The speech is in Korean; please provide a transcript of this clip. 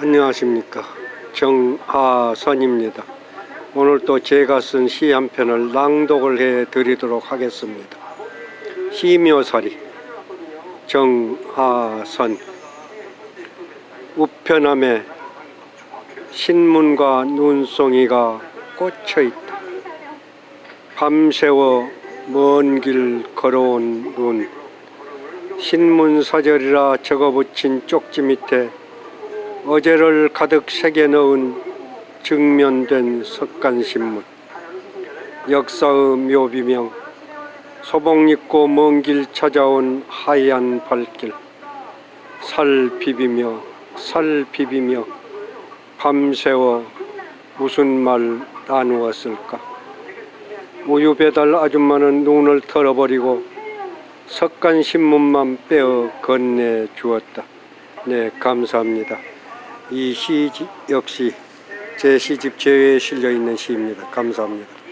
안녕하십니까 정하선입니다. 오늘 또 제가 쓴 시 한 편을 낭독을 해 드리도록 하겠습니다. 시묘사리 정하선 우편함에 신문과 눈송이가 꽂혀 있다. 밤새워 먼 길 걸어온 눈 신문 사절이라 적어붙인 쪽지 밑에 어제를 가득 새겨 넣은 증면된 석간신문 역사의 묘비명 소복 입고 먼 길 찾아온 하얀 발길 살 비비며 살 비비며 밤새워 무슨 말 나누었을까 우유 배달 아줌마는 눈을 털어버리고 석간신문만 빼어 건네 주었다. 네, 감사합니다. 이 시 역시 제 시집 제외에 실려 있는 시입니다. 감사합니다.